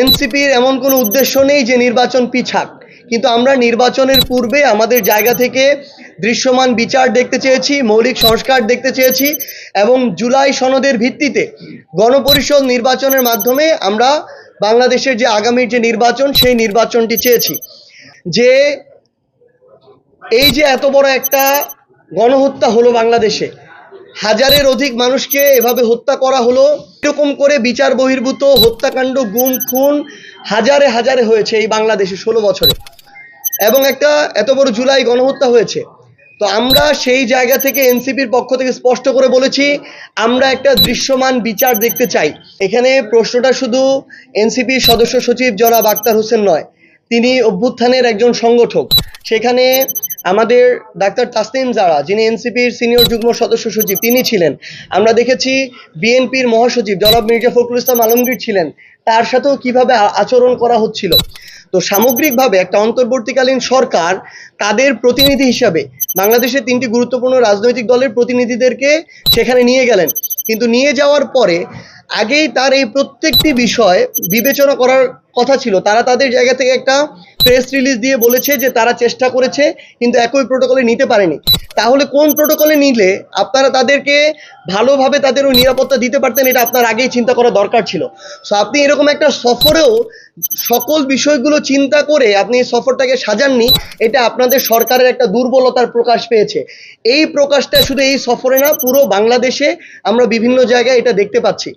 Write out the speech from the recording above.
এনসিপির এমন কোনো উদ্দেশ্য নেই যে নির্বাচন পিছাক। কিন্তু আমরা নির্বাচনের পূর্বে আমাদের জায়গা থেকে দৃশ্যমান বিচার দেখতে চেয়েছি, মৌলিক সংস্কার দেখতে চেয়েছি এবং জুলাই সনদের ভিত্তিতে গণপরিষদ নির্বাচনের মাধ্যমে আমরা বাংলাদেশের যে আগামীর যে নির্বাচন, সেই নির্বাচনটি চেয়েছি। যে এই যে এত বড় একটা গণহত্যা হলো বাংলাদেশে হাজারের অধিক মানুষকে এভাবে হত্যা করা হলো। এরকম করে বিচার বহির্ভূত হত্যাকাণ্ড, গুম, খুন হাজারে হাজারে হয়েছে এই বাংলাদেশে ষোলো বছরে। এবং একটা এত বড় জুলাই গণহত্যা হয়েছে। তো আমরা সেই জায়গা থেকে এনসিপির পক্ষ থেকে স্পষ্ট করে বলেছি, আমরা একটা দৃশ্যমান বিচার দেখতে চাই। এখানে প্রশ্নটা শুধু এনসিপির সদস্য সচিব জনাব আক্তার হোসেন নয়, তিনি অভ্যুত্থানের একজন সংগঠক। সেখানে আমাদের ডাক্তার তাসনিম জারা, যিনি এনসিপির সিনিয়র যুগ্ম সদস্য সচিব, তিনি ছিলেন। আমরা দেখেছি বিএনপির মহাসচিব জনাব মির্জা ফখরুল ইসলাম আলমগীর ছিলেন। তার সাথেও কীভাবে আচরণ করা হচ্ছিল। তো সামগ্রিকভাবে একটা অন্তর্বর্তীকালীন সরকার তাদের প্রতিনিধি হিসাবে বাংলাদেশের তিনটি গুরুত্বপূর্ণ রাজনৈতিক দলের প্রতিনিধিদেরকে সেখানে নিয়ে গেলেন। কিন্তু নিয়ে যাওয়ার পরে আগেই তার এই প্রত্যেকটি বিষয় বিবেচনা করার কথা ছিল। তারা তাদের জায়গা থেকে একটা প্রেস রিলিজ দিয়ে বলেছে যে তারা চেষ্টা করেছে, কিন্তু একই প্রোটোকলে নিতে পারেনি। তাহলে কোন প্রোটোকলে নিলে আপনারা তাদেরকে ভালোভাবে তাদের ওই নিরাপত্তা দিতে পারতেন, এটা আপনার আগেই চিন্তা করা দরকার ছিল। সো আপনি এরকম একটা সফরেও সকল বিষয়গুলো চিন্তা করে আপনি এই সফরটাকে সাজাননি, এটা আপনাদের সরকারের একটা দুর্বলতার প্রকাশ পেয়েছে। এই প্রকাশটা শুধু এই সফরে না, পুরো বাংলাদেশে আমরা বিভিন্ন জায়গায় এটা দেখতে পাচ্ছি।